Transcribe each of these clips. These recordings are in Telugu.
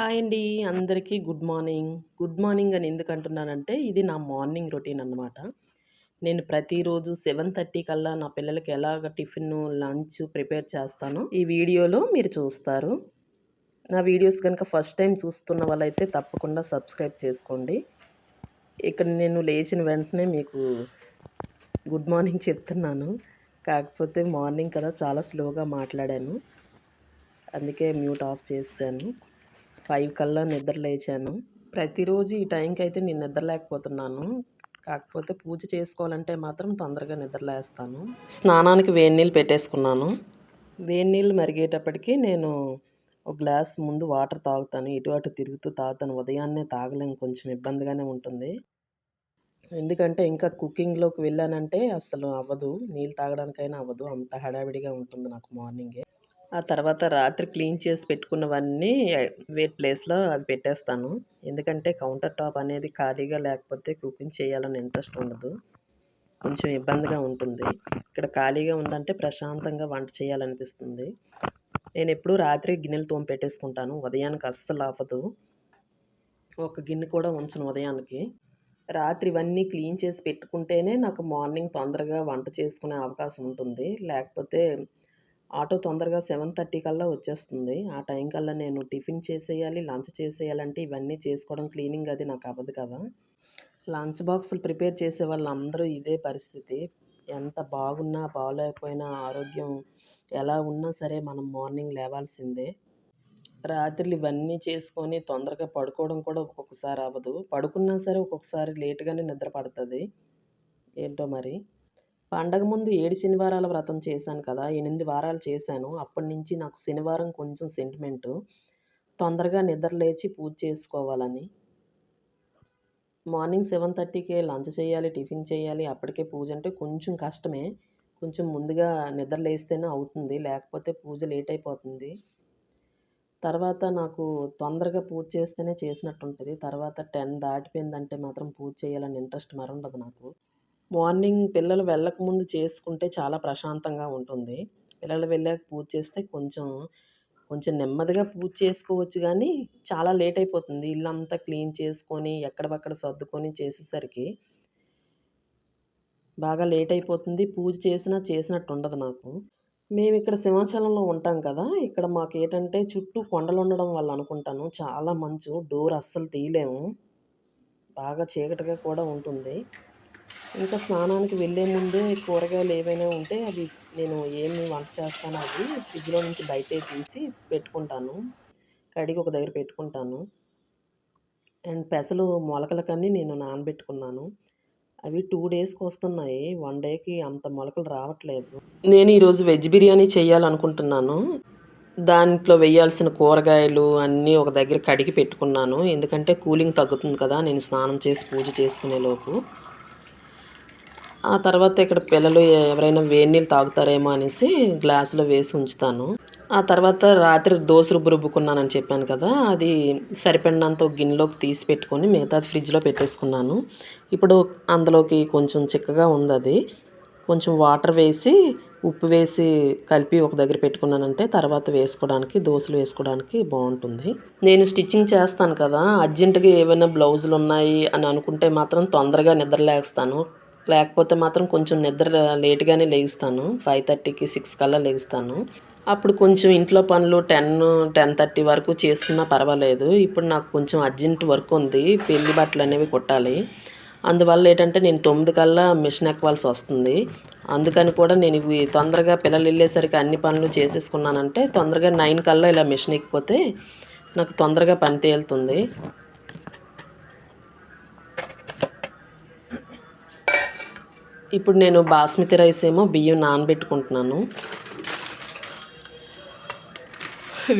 హాయ్ అండి. అందరికీ గుడ్ మార్నింగ్. గుడ్ మార్నింగ్ అని ఎందుకు అంటున్నానంటే ఇది నా మార్నింగ్ రొటీన్ అన్నమాట. నేను ప్రతిరోజు సెవెన్ థర్టీ కల్లా నా పిల్లలకి ఎలాగ టిఫిన్ లంచ్ ప్రిపేర్ చేస్తానో ఈ వీడియోలో మీరు చూస్తారు. నా వీడియోస్ కనుక ఫస్ట్ టైం చూస్తున్న వాళ్ళైతే తప్పకుండా సబ్స్క్రైబ్ చేసుకోండి. ఇక్కడ నేను లేచిన వెంటనే మీకు గుడ్ మార్నింగ్ చెప్తున్నాను. కాకపోతే మార్నింగ్ కదా చాలా స్లోగా మాట్లాడాను. అందుకే మ్యూట్ ఆఫ్ చేశాను. ఫైవ్ కల్లా నిద్ర లేచాను. ప్రతిరోజు ఈ టైంకి అయితే నేను నిద్రలేకపోతున్నాను కాకపోతే పూజ చేసుకోవాలంటే మాత్రం తొందరగా నిద్రలేస్తాను స్నానానికి వేడి నీళ్ళు పెట్టేసుకున్నాను. వేడి నీళ్ళు మరిగేటప్పటికి నేను ఒక గ్లాస్ ముందు వాటర్ తాగుతాను. ఇటు అటు తిరుగుతూ తాగుతాను. ఉదయాన్నే తాగలేము కొంచెం ఇబ్బందిగానే ఉంటుంది. ఎందుకంటే ఇంకా కుకింగ్లోకి వెళ్ళానంటే అసలు అవ్వదు. నీళ్ళు తాగడానికైనా అవ్వదు. అంత హడావిడిగా ఉంటుంది నాకు మార్నింగే. ఆ తర్వాత రాత్రి క్లీన్ చేసి పెట్టుకున్నవన్నీ వేట్ ప్లేస్లో అవి పెట్టేస్తాను. ఎందుకంటే కౌంటర్ టాప్ అనేది ఖాళీగా లేకపోతే కుకింగ్ చేయాలని ఇంట్రెస్ట్ ఉండదు. కొంచెం ఇబ్బందిగా ఉంటుంది. ఇక్కడ ఖాళీగా ఉందంటే ప్రశాంతంగా వంట చేయాలనిపిస్తుంది. నేను ఎప్పుడూ రాత్రి గిన్నెలు తోమి పెట్టేసుకుంటాను. ఉదయానికి అస్సలు ఆపదు. ఒక గిన్నె కూడా ఉంచను ఉదయానికి. రాత్రి ఇవన్నీ క్లీన్ చేసి పెట్టుకుంటేనే నాకు మార్నింగ్ తొందరగా వంట చేసుకునే అవకాశం ఉంటుంది. లేకపోతే ఆటో తొందరగా సెవెన్ థర్టీ కల్లా వచ్చేస్తుంది. ఆ టైం కల్లా నేను టిఫిన్ చేసేయాలి లంచ్ చేసేయాలంటే ఇవన్నీ చేసుకోవడం క్లీనింగ్ అది నాకు అవ్వదు కదా. లంచ్ బాక్సులు ప్రిపేర్ చేసే వాళ్ళందరూ ఇదే పరిస్థితి. ఎంత బాగున్నా బాగోలేకపోయినా ఆరోగ్యం ఎలా ఉన్నా సరే మనం మార్నింగ్ లేవాల్సిందే. రాత్రులు ఇవన్నీ చేసుకొని తొందరగా పడుకోవడం కూడా ఒక్కొక్కసారి అవ్వదు. పడుకున్నా సరే ఒక్కొక్కసారి లేటుగానే నిద్ర పడుతుంది. ఏంటో మరి? పండగ ముందు ఏడు శనివారాల వ్రతం చేశాను కదా ఎనిమిది వారాలు చేశాను. అప్పటి నుంచి నాకు శనివారం కొంచెం సెంటిమెంటు తొందరగా నిద్ర లేచి పూజ చేసుకోవాలని. మార్నింగ్ సెవెన్ థర్టీకే లంచ్ చేయాలి టిఫిన్ చేయాలి అప్పటికే పూజ అంటే కొంచెం కష్టమే. కొంచెం ముందుగా నిద్ర లేస్తేనే అవుతుంది లేకపోతే పూజ లేట్ అయిపోతుంది. తర్వాత నాకు తొందరగా పూజ చేస్తేనే చేసినట్టు ఉంటుంది తర్వాత టెన్ దాటిపోయిందంటే మాత్రం పూజ చేయాలని ఇంట్రెస్ట్ మరుండదు నాకు. మార్నింగ్ పిల్లలు వెళ్ళకముందు చేసుకుంటే చాలా ప్రశాంతంగా ఉంటుంది. పిల్లలు వెళ్ళాక పూజ చేస్తే కొంచెం కొంచెం నెమ్మదిగా పూజ చేసుకోవచ్చు కానీ చాలా లేట్ అయిపోతుంది. ఇల్లంతా క్లీన్ చేసుకొని ఎక్కడబక్కడ సర్దుకొని చేసేసరికి బాగా లేట్ అయిపోతుంది. పూజ చేసినా చేసినట్టు ఉండదు నాకు. మేము ఇక్కడ సింహాచలంలో ఉంటాం కదా! ఇక్కడ మాకు ఏంటంటే చుట్టూ కొండలు ఉండడం వల్ల అనుకుంటాను. చాలా మంచు డోర్ అస్సలు తీయలేము. బాగా చీకటిగా కూడా ఉంటుంది. ఇంకా స్నానానికి వెళ్ళే ముందే కూరగాయలు ఏవైనా ఉంటే అవి నేను ఏమి వంట చేస్తానో అవి ఫ్రిడ్జ్లో నుంచి బయటే తీసి పెట్టుకుంటాను. కడిగి ఒక దగ్గర పెట్టుకుంటాను. అండ్ పెసలు మొలకలకన్నీ నేను నానబెట్టుకున్నాను. అవి టూ డేస్కి వస్తున్నాయి. వన్ డేకి అంత మొలకలు రావట్లేదు. నేను ఈరోజు వెజ్ బిర్యానీ చేయాలనుకుంటున్నాను. దాంట్లో వేయాల్సిన కూరగాయలు అన్నీ ఒక దగ్గర కడిగి పెట్టుకున్నాను. ఎందుకంటే కూలింగ్ తగ్గుతుంది కదా నేను స్నానం చేసి పూజ చేసుకునే లోపు ఆ తర్వాత ఇక్కడ పిల్లలు ఎవరైనా వేడి నీళ్ళు తాగుతారేమో అనేసి గ్లాసులో వేసి ఉంచుతాను. ఆ తర్వాత రాత్రి దోశ రుబ్బు రుబ్బుకున్నానని చెప్పాను కదా అది సరిపడినంత గిన్నెలోకి తీసి పెట్టుకొని మిగతా ఫ్రిడ్జ్లో పెట్టేసుకున్నాను. ఇప్పుడు అందులోకి కొంచెం చిక్కగా ఉంది అది. కొంచెం వాటర్ వేసి ఉప్పు వేసి కలిపి ఒక దగ్గర పెట్టుకున్నానంటే తర్వాత వేసుకోవడానికి దోశలు వేసుకోవడానికి బాగుంటుంది. నేను స్టిచ్చింగ్ చేస్తాను కదా అర్జెంటుగా ఏమైనా బ్లౌజులు ఉన్నాయి అని అనుకుంటే మాత్రం తొందరగా నిద్రలేస్తాను. లేకపోతే మాత్రం కొంచెం నిద్ర లేట్గానే లేగిస్తాను. ఫైవ్ థర్టీకి సిక్స్ కల్లా లేగిస్తాను. అప్పుడు కొంచెం ఇంట్లో పనులు టెన్ టెన్ థర్టీ వరకు చేసుకున్నా పర్వాలేదు. ఇప్పుడు నాకు కొంచెం అర్జెంట్ వర్క్ ఉంది. పెళ్ళి బట్టలు అనేవి కుట్టాలి. అందువల్ల ఏంటంటే నేను తొమ్మిది కల్లా మిషన్ ఎక్కవలసి వస్తుంది. అందుకని కూడా నేను ఇవి తొందరగా పిల్లలు వెళ్ళేసరికి అన్ని పనులు చేసేసుకున్నానంటే తొందరగా నైన్ కల్లా ఇలా మిషన్ ఎక్కిపోతే నాకు తొందరగా పని తేలుతుంది. ఇప్పుడు నేను బాస్మతి రైస్ ఏమో బియ్యం నానబెట్టుకుంటున్నాను.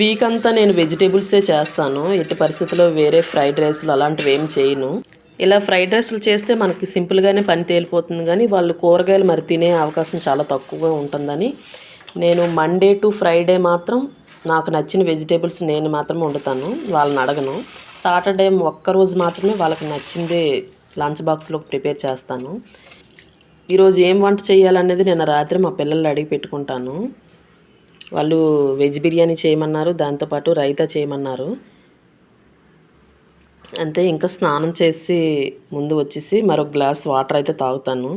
వీక్ అంతా నేను వెజిటేబుల్సే చేస్తాను. ఎట్టి పరిస్థితుల్లో వేరే ఫ్రైడ్ రైస్లు అలాంటివి ఏం చేయను. ఇలా ఫ్రైడ్ రైస్లు చేస్తే మనకి సింపుల్గానే పని తేలిపోతుంది కానీ వాళ్ళు కూరగాయలు మరి తినే అవకాశం చాలా తక్కువగా ఉంటుందని నేను మండే టు ఫ్రైడే మాత్రం నాకు నచ్చిన వెజిటేబుల్స్ నేను మాత్రం వండుతాను. వాళ్ళని అడగను. సాటర్డే ఒక్కరోజు మాత్రమే వాళ్ళకి నచ్చిందే లంచ్ బాక్స్లో ప్రిపేర్ చేస్తాను. ఈరోజు ఏం వంట చేయాలనేది నేను రాత్రి మా పిల్లలు అడిగి పెట్టుకుంటాను. వాళ్ళు వెజ్ బిర్యానీ చేయమన్నారు దాంతోపాటు రైతా చేయమన్నారు. అంతే ఇంకా స్నానం చేసి ముందు వచ్చేసి మరొక గ్లాస్ వాటర్ అయితే తాగుతాను.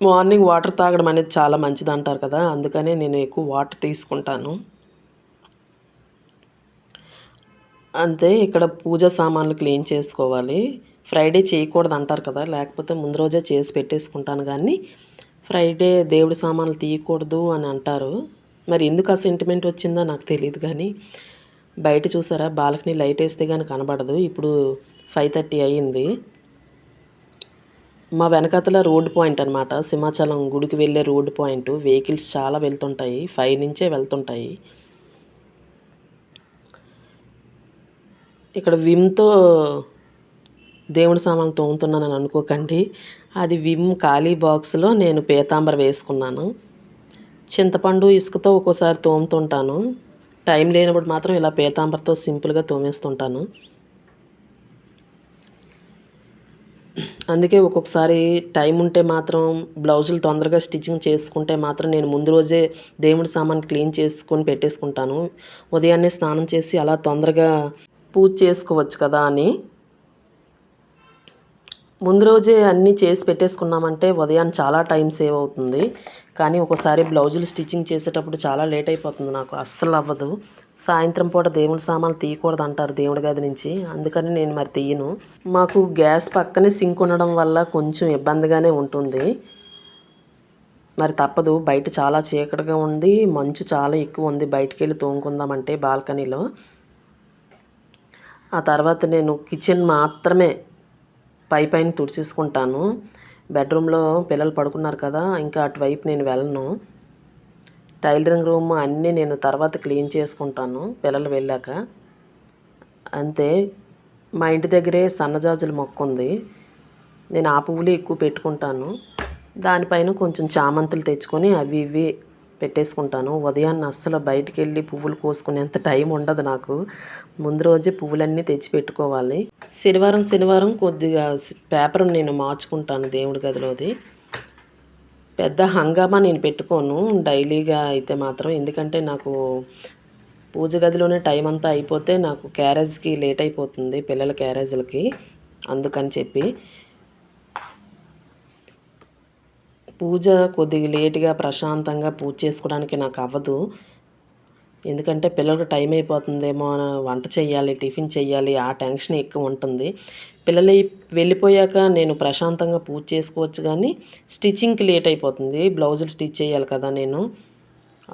మార్నింగ్ వాటర్ తాగడం అనేది చాలా మంచిది అంటారు కదా అందుకనే నేను ఎక్కువ వాటర్ తీసుకుంటాను. అంతే ఇక్కడ పూజ సామాన్లు క్లీన్ చేసుకోవాలి. ఫ్రైడే చేయకూడదు అంటారు కదా లేకపోతే ముందు రోజే చేసి పెట్టేసుకుంటాను కానీ ఫ్రైడే దేవుడి సామాన్లు తీయకూడదు అని అంటారు. మరి ఎందుకు ఆ సెంటిమెంట్ వచ్చిందో నాకు తెలియదు కానీ బయట చూసారా బాల్కనీ లైట్ వేస్తే కానీ కనబడదు. ఇప్పుడు ఫైవ్ థర్టీ అయ్యింది మా వెనకాతల రోడ్ పాయింట్ అనమాట సింహాచలం గుడికి వెళ్ళే రోడ్ పాయింట్. వెహికల్స్ చాలా వెళ్తుంటాయి. ఫైవ్ నుంచే వెళ్తుంటాయి. ఇక్కడ విమ్తో దేవుడి సామాన్ తోముతున్నానని అనుకోకండి. అది విమ్ ఖాళీ బాక్స్లో నేను పీతాంబర వేసుకున్నాను. చింతపండు ఇసుకతో ఒక్కోసారి తోముతుంటాను. టైం లేనప్పుడు మాత్రం ఇలా పీతాంబరతో సింపుల్గా తోమేస్తుంటాను. అందుకే ఒక్కొక్కసారి టైం ఉంటే మాత్రం బ్లౌజులు తొందరగా స్టిచ్చింగ్ చేసుకుంటే మాత్రం నేను ముందు రోజే దేవుడి సామాన్ క్లీన్ చేసుకొని పెట్టేసుకుంటాను. ఉదయాన్నే స్నానం చేసి అలా తొందరగా పూజ చేసుకోవచ్చు కదా అని ముందు రోజే అన్నీ చేసి పెట్టేసుకున్నామంటే ఉదయం చాలా టైం సేవ్ అవుతుంది. కానీ ఒకసారి బ్లౌజులు స్టిచ్చింగ్ చేసేటప్పుడు చాలా లేట్ అయిపోతుంది నాకు. అస్సలు అవ్వదు సాయంత్రం పూట దేవుడి సామాన్లు తీయకూడదు అంటారు దేవుడి గది నుంచి. అందుకని నేను మరి తీయను. మాకు గ్యాస్ పక్కనే సింక్ ఉండడం వల్ల కొంచెం ఇబ్బందిగానే ఉంటుంది. మరి తప్పదు. బయట చాలా చీకటిగా ఉంది. మంచు చాలా ఎక్కువ ఉంది. బయటికి వెళ్ళి తోముకుందామంటే బాల్కనీలో. ఆ తర్వాత నేను కిచెన్ మాత్రమే పై పైన తుడిచేసుకుంటాను. బెడ్రూమ్లో పిల్లలు పడుకున్నారు కదా ఇంకా అటువైపు నేను వెళ్ళను. టైలరింగ్ రూమ్ అన్నీ నేను తర్వాత క్లీన్ చేసుకుంటాను పిల్లలు వెళ్ళాక. అంతే మా ఇంటి దగ్గరే సన్నజాజుల మొక్క ఉంది. నేను ఆ పువ్వులు ఎక్కువ పెట్టుకుంటాను. దానిపైన కొంచెం చామంతులు తెచ్చుకొని అవి ఇవి పెట్టేసుకుంటాను. ఉదయాన్నే అస్సలు బయటికి వెళ్ళి పువ్వులు కోసుకునేంత టైం ఉండదు నాకు. ముందు రోజే పువ్వులన్నీ తెచ్చి పెట్టుకోవాలి. శనివారం శనివారం కొద్దిగా పేపర్ నేను మార్చుకుంటాను దేవుడి గదిలోది. పెద్ద హంగామా నేను పెట్టుకోను డైలీగా అయితే మాత్రం. ఎందుకంటే నాకు పూజ గదిలోనే టైం అంతా అయిపోతే నాకు క్యారేజ్కి లేట్ అయిపోతుంది పిల్లల క్యారేజీలకి. అందుకని చెప్పి పూజ కొద్దిగా లేట్గా ప్రశాంతంగా పూజ చేసుకోవడానికి నాకు అవ్వదు. ఎందుకంటే పిల్లలకు టైం అయిపోతుందేమో వంట చేయాలి టిఫిన్ చేయాలి ఆ టెన్షన్ ఎక్కువ ఉంటుంది. పిల్లలు వెళ్ళిపోయాక నేను ప్రశాంతంగా పూజ చేసుకోవచ్చు కానీ స్టిచ్చింగ్కి లేట్ అయిపోతుంది. బ్లౌజులు స్టిచ్ చేయాలి కదా నేను.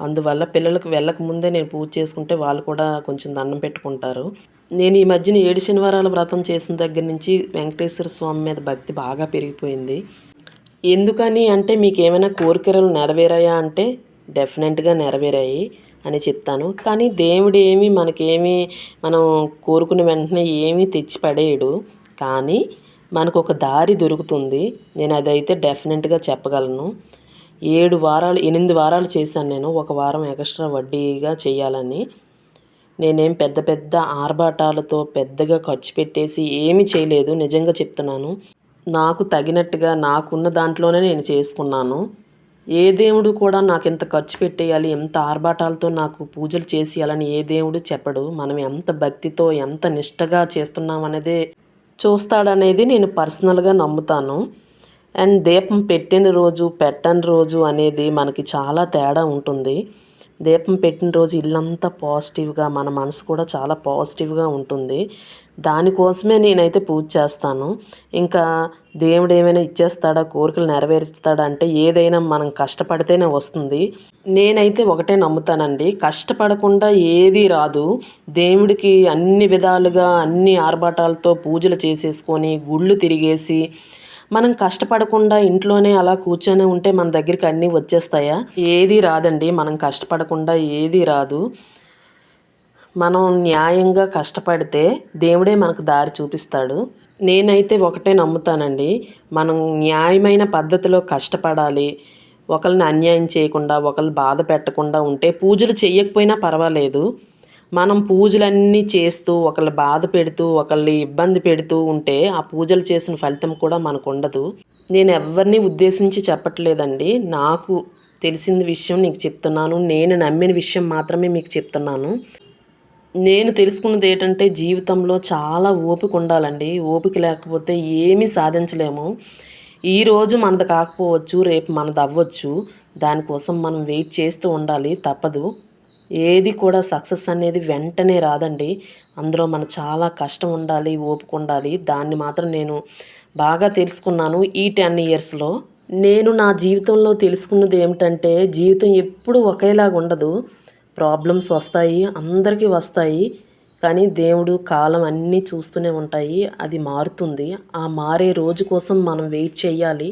అందువల్ల పిల్లలకు వెళ్ళక ముందే నేను పూజ చేసుకుంటే వాళ్ళు కూడా కొంచెం దండం పెట్టుకుంటారు. నేను ఈ మధ్యన ఏడు శనివారాల వ్రతం చేసిన దగ్గర నుంచి వెంకటేశ్వర స్వామి మీద భక్తి బాగా పెరిగిపోయింది. ఎందుకని అంటే మీకు ఏమైనా కోరికలు నెరవేరాయా అంటే డెఫినెట్గా నెరవేరాయి అని చెప్తాను. కానీ దేవుడు ఏమి మనకేమి మనం కోరుకున్న వెంటనే ఏమీ తెచ్చి పడేయడు కానీ మనకు ఒక దారి దొరుకుతుంది. నేను అదైతే డెఫినెట్గా చెప్పగలను. ఏడు వారాలు ఎనిమిది వారాలు చేశాను నేను. ఒక వారం ఎక్స్ట్రా వడ్డీగా చేయాలని. నేనేం పెద్ద పెద్ద ఆర్భాటాలతో పెద్దగా ఖర్చు పెట్టేసి ఏమీ చేయలేదు. నిజంగా చెప్తున్నాను. నాకు తగినట్టుగా నాకున్న దాంట్లోనే నేను చేసుకున్నాను. ఏ దేవుడు కూడా నాకు ఎంత ఖర్చు పెట్టేయాలి ఎంత ఆర్భాటాలతో నాకు పూజలు చేసేయాలని ఏ దేవుడు చెప్పడు. మనం ఎంత భక్తితో ఎంత నిష్టగా చేస్తున్నామనేదే చూస్తాడనేది నేను పర్సనల్గా నమ్ముతాను. అండ్ దీపం పెట్టిన రోజు పెట్టని రోజు అనేది మనకి చాలా తేడా ఉంటుంది. దీపం పెట్టిన రోజు ఇల్లంతా పాజిటివ్గా మన మనసు కూడా చాలా పాజిటివ్గా ఉంటుంది. దానికోసమే నేనైతే పూజ చేస్తాను. ఇంకా దేవుడు ఏమైనా ఇచ్చేస్తాడా? కోరికలు నెరవేరుస్తాడా? అంటే ఏదైనా మనం కష్టపడితేనే వస్తుంది. నేనైతే ఒకటే నమ్ముతానండి. కష్టపడకుండా ఏది రాదు. దేవుడికి అన్ని విధాలుగా అన్ని ఆర్భాటాలతో పూజలు చేసేసుకొని గుళ్ళు తిరిగేసి మనం కష్టపడకుండా ఇంట్లోనే అలా కూర్చొని ఉంటే మన దగ్గరికి అన్నీ వచ్చేస్తాయా? ఏది రాదండి. మనం కష్టపడకుండా ఏది రాదు. మనం న్యాయంగా కష్టపడితే దేవుడే మనకు దారి చూపిస్తాడు. నేనైతే ఒకటే నమ్ముతానండి. మనం న్యాయమైన పద్ధతిలో కష్టపడాలి. ఒకరిని అన్యాయం చేయకుండా ఒకరిని బాధ పెట్టకుండా ఉంటే పూజలు చేయకపోయినా పర్వాలేదు. మనం పూజలన్నీ చేస్తూ ఒకళ్ళు బాధ పెడుతూ ఒకళ్ళని ఇబ్బంది పెడుతూ ఉంటే ఆ పూజలు చేసిన ఫలితం కూడా మనకు ఉండదు. నేను ఎవరిని ఉద్దేశించి చెప్పట్లేదండి. నాకు తెలిసిన విషయం నీకు చెప్తున్నాను. నేను నమ్మిన విషయం మాత్రమే మీకు చెప్తున్నాను. నేను తెలుసుకున్నది ఏంటంటే జీవితంలో చాలా ఓపిక ఉండాలండి. ఓపిక లేకపోతే ఏమీ సాధించలేము. ఈరోజు మనది కాకపోవచ్చు రేపు మనది అవ్వచ్చు. దానికోసం మనం వెయిట్ చేస్తూ ఉండాలి. తప్పదు. ఏది కూడా సక్సెస్ అనేది వెంటనే రాదండి. అందులో మన చాలా కష్టం ఉండాలి ఓపిక ఉండాలి. దాన్ని మాత్రం నేను బాగా తెలుసుకున్నాను ఈ టెన్ ఇయర్స్లో. నేను నా జీవితంలో తెలుసుకున్నది ఏమిటంటే జీవితం ఎప్పుడు ఒకేలాగా ఉండదు. ప్రాబ్లమ్స్ వస్తాయి అందరికీ వస్తాయి కానీ దేవుడు కాలం అన్నీ చూస్తూనే ఉంటాయి అది మారుతుంది. ఆ మారే రోజు కోసం మనం వెయిట్ చేయాలి.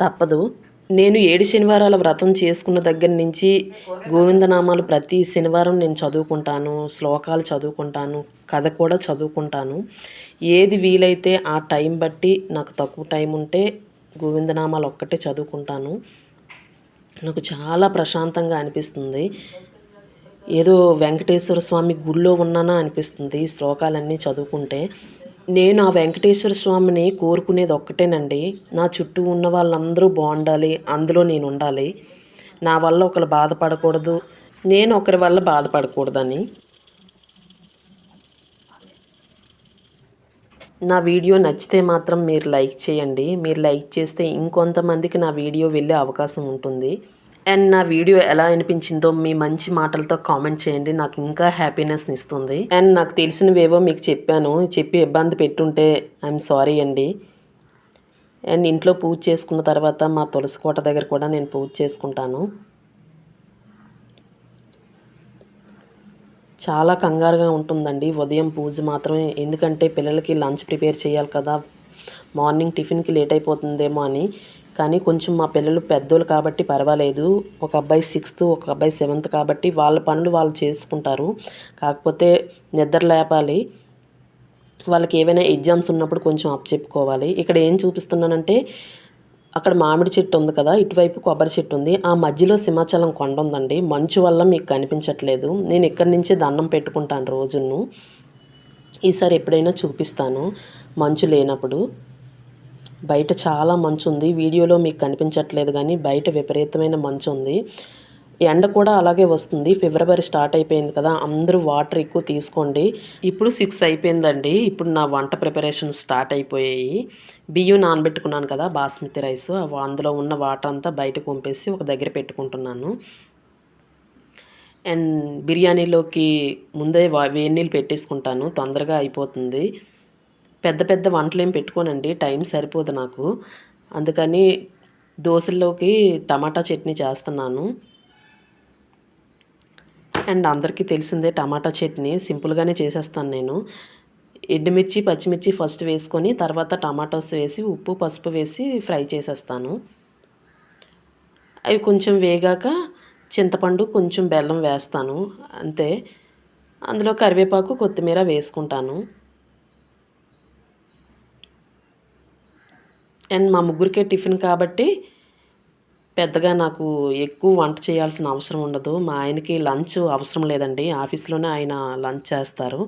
తప్పదు. నేను ఏడు శనివారాల వ్రతం చేసుకున్న దగ్గర నుంచి గోవిందనామాలు ప్రతి శనివారం నేను చదువుకుంటాను శ్లోకాలు చదువుకుంటాను కథ కూడా చదువుకుంటాను. ఏది వీలైతే ఆ టైం బట్టి నాకు తక్కువ టైం ఉంటే గోవిందనామాలు ఒక్కటే చదువుకుంటాను. నాకు చాలా ప్రశాంతంగా అనిపిస్తుంది. ఏదో వెంకటేశ్వర స్వామి గుళ్ళో ఉన్నానా అనిపిస్తుంది ఈ శ్లోకాలన్నీ చదువుకుంటే. నేను ఆ వెంకటేశ్వర స్వామిని కోరుకునేది ఒక్కటేనండి. నా చుట్టూ ఉన్న వాళ్ళందరూ బాగుండాలి అందులో నేను ఉండాలి. నా వల్ల ఒకరు బాధపడకూడదు నేను ఒకరి వల్ల బాధపడకూడదని. నా వీడియో నచ్చితే మాత్రం మీరు లైక్ చేయండి. మీరు లైక్ చేస్తే ఇంకొంతమందికి నా వీడియో వెళ్ళే అవకాశం ఉంటుంది. అండ్ నా వీడియో ఎలా అనిపించిందో మీ మంచి మాటలతో కామెంట్ చేయండి. నాకు ఇంకా హ్యాపీనెస్ని ఇస్తుంది. అండ్ నాకు తెలిసినవేవో మీకు చెప్పాను. చెప్పి ఇబ్బంది పెట్టుంటే ఐఎమ్ సారీ అండి. అండ్ ఇంట్లో పూజ చేసుకున్న తర్వాత మా తులసి కోట దగ్గర కూడా నేను పూజ చేసుకుంటాను. చాలా కంగారుగా ఉంటుందండి. ఉదయం పూజ మాత్రమే. ఎందుకంటే పిల్లలకి లంచ్ ప్రిపేర్ చేయాలి కదా. మార్నింగ్ టిఫిన్కి లేట్ అయిపోతుందేమో అని. కానీ కొంచెం మా పిల్లలు పెద్దోళ్ళు కాబట్టి పర్వాలేదు. ఒక అబ్బాయి సిక్స్త్ ఒక అబ్బాయి సెవెంత్ కాబట్టి వాళ్ళ పనులు వాళ్ళు చేసుకుంటారు. కాకపోతే నిద్ర లేపాలి. వాళ్ళకి ఏవైనా ఎగ్జామ్స్ ఉన్నప్పుడు కొంచెం అప్ చెప్పుకోవాలి. ఇక్కడ ఏం చూపిస్తున్నానంటే అక్కడ మామిడి చెట్టు ఉంది కదా ఇటువైపు కొబ్బరి చెట్టు ఉంది. ఆ మధ్యలో సింహాచలం కొండ ఉందండి. మంచు వల్ల మీకు కనిపించట్లేదు. నేను ఇక్కడి నుంచే దండం పెట్టుకుంటాను రోజును ఈసారి ఎప్పుడైనా చూపిస్తాను. మంచు లేనప్పుడు. బయట చాలా మంచు ఉంది వీడియోలో మీకు కనిపించట్లేదు కానీ బయట విపరీతమైన మంచు ఉంది ఎండ కూడా అలాగే వస్తుంది. ఫిబ్రవరి స్టార్ట్ అయిపోయింది కదా అందరూ వాటర్ ఎక్కువ తీసుకోండి. ఇప్పుడు సిక్స్ అయిపోయిందండి. ఇప్పుడు నా వంట ప్రిపరేషన్ స్టార్ట్ అయిపోయాయి. బియ్యం నానబెట్టుకున్నాను కదా బాస్మతి రైస్. అందులో ఉన్న వాటర్ అంతా బయటకు పంపేసి ఒక దగ్గర పెట్టుకుంటున్నాను. అండ్ బిర్యానీలోకి ముందే వేడి నీళ్ళు పెట్టేసుకుంటాను. తొందరగా అయిపోతుంది. పెద్ద పెద్ద వంటలు ఏం పెట్టుకోనండి. టైం సరిపోదు నాకు. అందుకని దోశల్లోకి టమాటా చట్నీ చేస్తున్నాను. అండ్ అందరికీ తెలిసిందే టమాటా చట్నీ సింపుల్గానే చేసేస్తాను నేను. ఎండుమిర్చి పచ్చిమిర్చి ఫస్ట్ వేసుకొని తర్వాత టమాటోస్ వేసి ఉప్పు పసుపు వేసి ఫ్రై చేసేస్తాను. అవి కొంచెం వేగాక చింతపండు కొంచెం బెల్లం వేస్తాను. అంతే. అందులో కరివేపాకు కొత్తిమీర వేసుకుంటాను. అండ్ మా ముగ్గురికే టిఫిన్ కాబట్టి పెద్దగా నాకు ఎక్కువ వంట చేయాల్సిన అవసరం ఉండదు. మా ఆయనకి లంచ్ అవసరం లేదండి. ఆఫీస్లోనే ఆయన లంచ్ చేస్తారు.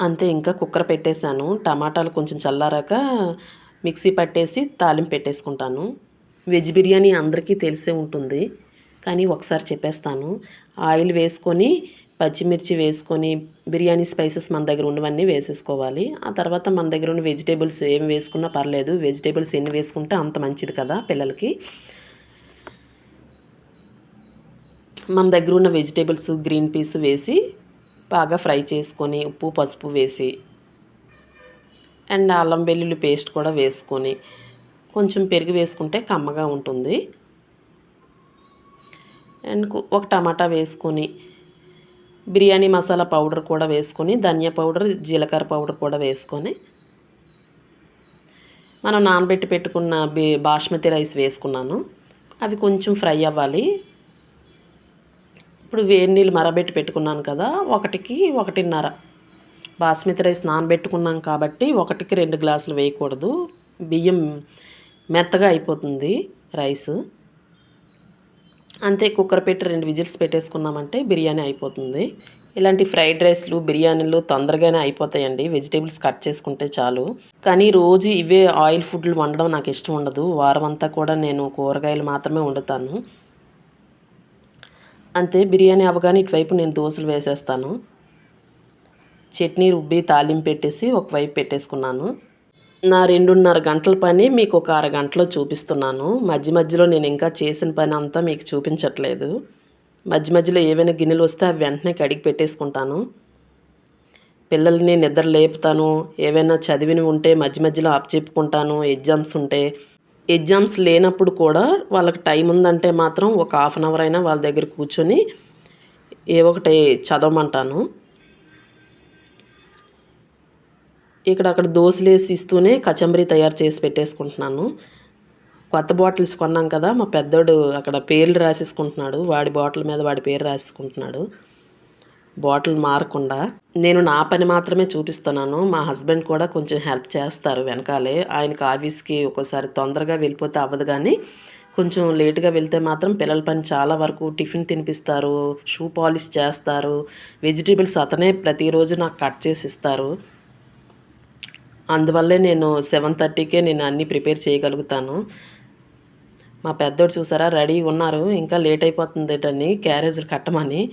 అంతే ఇంకా కుక్కర్ పెట్టేశాను. టమాటాలు కొంచెం చల్లారాక మిక్సీ పట్టేసి తాలింపు పెట్టేసుకుంటాను. వెజ్ బిర్యానీ అందరికీ తెలిసే ఉంటుంది. కానీ ఒకసారి చెప్పేస్తాను. ఆయిల్ వేసుకొని పచ్చిమిర్చి వేసుకొని బిర్యానీ స్పైసెస్ మన దగ్గర ఉన్నవన్నీ వేసేసుకోవాలి. ఆ తర్వాత మన దగ్గర ఉన్న వెజిటేబుల్స్ ఏమి వేసుకున్నా పర్లేదు. వెజిటేబుల్స్ ఎన్ని వేసుకుంటే అంత మంచిది కదా పిల్లలకి. మన దగ్గర ఉన్న వెజిటేబుల్స్ గ్రీన్ పీస్ వేసి బాగా ఫ్రై చేసుకొని ఉప్పు పసుపు వేసి అండ్ అల్లం వెల్లుల్లి పేస్ట్ కూడా వేసుకొని కొంచెం పెరుగు వేసుకుంటే కమ్మగా ఉంటుంది. అండ్ ఒక టమాటా వేసుకొని బిర్యానీ మసాలా పౌడర్ కూడా వేసుకొని ధనియా పౌడర్ జీలకర్ర పౌడర్ కూడా వేసుకొని మనం నానబెట్టి పెట్టుకున్న బి బాస్మతి రైస్ వేసుకున్నాను. అవి కొంచెం ఫ్రై అవ్వాలి. ఇప్పుడు వేడి నీళ్ళు మరబెట్టి పెట్టుకున్నాను కదా ఒకటికి ఒకటిన్నర. బాస్మతి రైస్ నానబెట్టుకున్నాం కాబట్టి ఒకటికి రెండు గ్లాసులు వేయకూడదు. బియ్యం మెత్తగా అయిపోతుంది రైస్. అంతే కుక్కర్ పెట్టి రెండు విజిల్స్ పెట్టేసుకున్నామంటే బిర్యానీ అయిపోతుంది. ఇలాంటి ఫ్రైడ్ రైస్లు బిర్యానీలు తొందరగానే అయిపోతాయండి. వెజిటేబుల్స్ కట్ చేసుకుంటే చాలు. కానీ రోజు ఇవే ఆయిల్ ఫుడ్లు వండడం నాకు ఇష్టం ఉండదు. వారం అంతా కూడా నేను కూరగాయలు మాత్రమే వండుతాను. అంతే బిర్యానీ అవగానే ఇటువైపు నేను దోశలు వేసేస్తాను. చట్నీ రుబ్బి తాలింపు పెట్టేసి ఒకవైపు పెట్టేసుకున్నాను. నా రెండున్నర గంటల పని మీకు ఒక అరగంటలో చూపిస్తున్నాను. మధ్య మధ్యలో నేను ఇంకా చేసిన పని అంతా మీకు చూపించట్లేదు. మధ్య మధ్యలో ఏవైనా గిన్నెలు వస్తే అవి వెంటనే కడిగి పెట్టేసుకుంటాను. పిల్లల్ని నిద్ర లేపుతాను. ఏవైనా చదివిని ఉంటే మధ్య మధ్యలో ఆప్ చెప్పుకుంటాను. ఎగ్జామ్స్ ఉంటే ఎగ్జామ్స్ లేనప్పుడు కూడా వాళ్ళకి టైం ఉందంటే మాత్రం ఒక హాఫ్ అన్ అవర్ అయినా వాళ్ళ దగ్గర కూర్చొని ఏ ఒకటి చదవమంటాను. ఇక్కడ అక్కడ దోశలు వేసి ఇస్తూనే కచంబరీ తయారు చేసి పెట్టేసుకుంటున్నాను. కొత్త బాటిల్స్ కొన్నాం కదా మా పెద్దోడు అక్కడ పేర్లు రాసేసుకుంటున్నాడు. వాడి బాటిల్ మీద వాడి పేరు రాసేసుకుంటున్నాడు. బాటిల్ మారకుండా నేను నా పని మాత్రమే చూపిస్తున్నాను. మా హస్బెండ్ కూడా కొంచెం హెల్ప్ చేస్తారు వెనకాలే. ఆయనకు ఆఫీస్కి ఒక్కోసారి తొందరగా వెళ్ళిపోతే అవ్వదు కానీ కొంచెం లేటుగా వెళ్తే మాత్రం పిల్లల పని చాలా వరకు టిఫిన్ తినిపిస్తారు షూ పాలిష్ చేస్తారు వెజిటేబుల్స్ అతనే ప్రతిరోజు నాకు కట్ చేసి ఇస్తారు. అందువల్లే నేను సెవెన్ థర్టీకే నేను అన్నీ ప్రిపేర్ చేయగలుగుతాను. మా పెద్దోడు చూసారా రెడీ ఉన్నారు. ఇంకా లేట్ అయిపోతుంది ఏంటని క్యారేజీలు కట్టమని.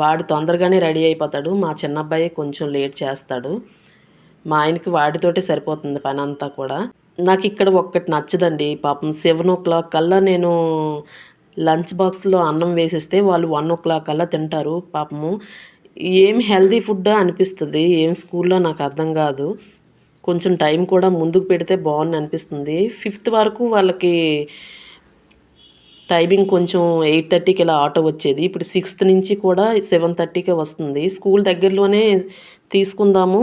వాడు తొందరగానే రెడీ అయిపోతాడు. మా చిన్న అబ్బాయి కొంచెం లేట్ చేస్తాడు. మా ఆయనకి వాడితోటే సరిపోతుంది పని అంతా కూడా. నాకు ఇక్కడ ఒక్కటి నచ్చదండి. పాపం సెవెన్ ఓ క్లాక్ కల్లా నేను లంచ్ బాక్స్లో అన్నం వేసేస్తే వాళ్ళు వన్ ఓ క్లాక్ కల్లా తింటారు. పాపము ఏం హెల్దీ ఫుడ్ అనిపిస్తుంది. ఏం స్కూల్లో నాకు అర్థం కాదు. కొంచెం టైం కూడా ముందుకు పెడితే బాగుంది అనిపిస్తుంది. ఫిఫ్త్ వరకు వాళ్ళకి టైమింగ్ కొంచెం ఎయిట్ థర్టీకి ఇలా ఆటో వచ్చేది. ఇప్పుడు సిక్స్త్ నుంచి కూడా సెవెన్ థర్టీకే వస్తుంది. స్కూల్ దగ్గరలోనే తీసుకుందాము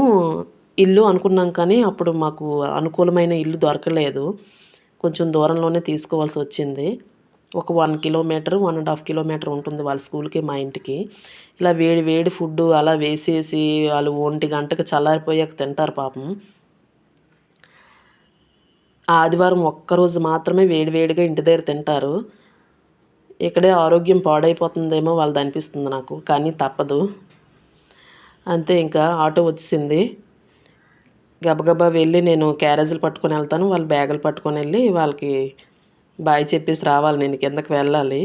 ఇల్లు అనుకున్నాం కానీ అప్పుడు మాకు అనుకూలమైన ఇల్లు దొరకలేదు. కొంచెం దూరంలోనే తీసుకోవాల్సి వచ్చింది. ఒక one kilometre one and half kilometre ఉంటుంది వాళ్ళ స్కూల్కి మా ఇంటికి. ఇలా వేడి వేడి ఫుడ్ అలా వేసేసి వాళ్ళు ఒంటి గంటకు చల్లారిపోయాక తింటారు పాపం. ఆదివారం ఒక్కరోజు మాత్రమే వేడివేడిగా ఇంటి దగ్గర తింటారు. ఇక్కడే ఆరోగ్యం పాడైపోతుందేమో వాళ్ళది అనిపిస్తుంది నాకు కానీ తప్పదు. అంతే ఇంకా ఆటో వచ్చింది గబగబా వెళ్ళి నేను క్యారేజీలు పట్టుకొని వెళ్తాను వాళ్ళు బ్యాగులు పట్టుకొని వెళ్ళి వాళ్ళకి బాయ్ చెప్పేసి రావాలి నేను కిందకి వెళ్ళాలి.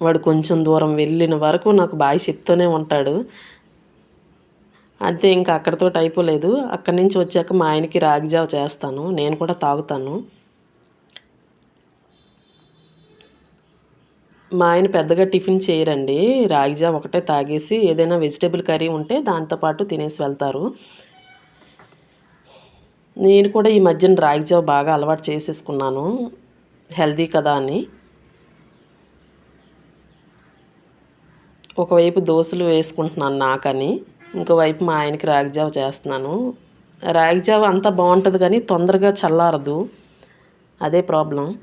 వాడు కొంచెం దూరం వెళ్ళిన వరకు నాకు బాయ్ చెప్తూనే ఉంటాడు. అంతే ఇంకా అక్కడితో అయిపోలేదు అక్కడి నుంచి వచ్చాక మా ఆయనకి రాగిజావ చేస్తాను. నేను కూడా తాగుతాను. మా ఆయన పెద్దగా టిఫిన్ చేయరండి. రాగిజావ ఒకటే తాగేసి ఏదైనా వెజిటేబుల్ కర్రీ ఉంటే దాంతోపాటు తినేసి వెళ్తారు. నేను కూడా ఈ మధ్యన రాగిజావ బాగా అలవాటు చేసేసుకున్నాను. హెల్దీ కదా అని. ఒకవైపు దోశలు వేసుకుంటున్నాను నాకని. ఇంకోవైపు మా ఆయనకి రాగిజావ చేస్తున్నాను. రాగిజావ అంతా బాగుంటుంది కానీ తొందరగా చల్లారదు. అదే ప్రాబ్లం.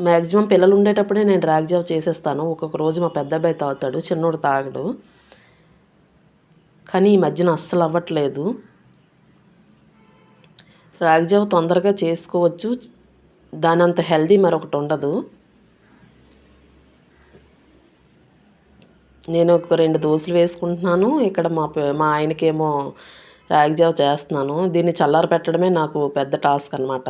మ్యాక్సిమం పిల్లలు ఉండేటప్పుడే నేను రాగిజావ చేసేస్తాను. ఒక్కొక్క రోజు మా పెద్ద అబ్బాయి తాగుతాడు చిన్నోడు తాగడు. కానీ ఈ మధ్యన అస్సలు అవ్వట్లేదు. రాగిజావ తొందరగా చేసుకోవచ్చు. దాని అంత హెల్దీ మరొకటి ఉండదు. నేను ఒక రెండు దోశలు వేసుకుంటున్నాను. ఇక్కడ మా మా ఆయనకేమో రాగిజావ చేస్తున్నాను. దీన్ని చల్లార పెట్టడమే నాకు పెద్ద టాస్క్ అనమాట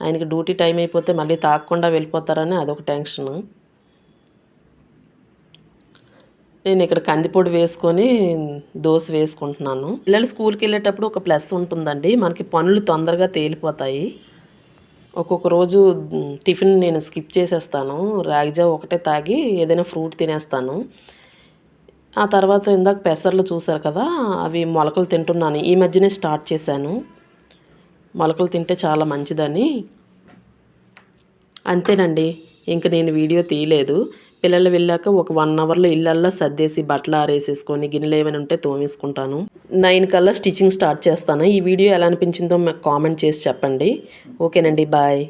ఆయనకి డ్యూటీ టైం అయిపోతే మళ్ళీ తాగకుండా వెళ్ళిపోతారని అదొక టెన్షన్. నేను ఇక్కడ కందిపొడి వేసుకొని దోశ వేసుకుంటున్నాను. పిల్లలు స్కూల్కి వెళ్ళేటప్పుడు ఒక ప్లస్ ఉంటుందండి. మనకి పనులు తొందరగా తేలిపోతాయి. ఒక్కొక్క రోజు టిఫిన్ నేను స్కిప్ చేసేస్తాను. రాగిజావ ఒకటే తాగి ఏదైనా ఫ్రూట్ తినేస్తాను. ఆ తర్వాత ఇందాక పెసర్లు చూసారు కదా అవి మొలకలు తింటున్నాను. ఈ మధ్యనే స్టార్ట్ చేశాను. మొలకలు తింటే చాలా మంచిదని. అంతేనండి. ఇంక నేను వీడియో తీయలేదు. పిల్లలు వెళ్ళాక ఒక వన్ అవర్లో ఇళ్ళల్లో సర్దేసి బట్టలు ఆరేసేసుకొని గిన్నెలు ఏమైనా ఉంటే తోమేసుకుంటాను. నైన్ కల్లా స్టిచ్చింగ్ స్టార్ట్ చేస్తాను. ఈ వీడియో ఎలా అనిపించిందో కామెంట్ చేసి చెప్పండి. ఓకేనండి బాయ్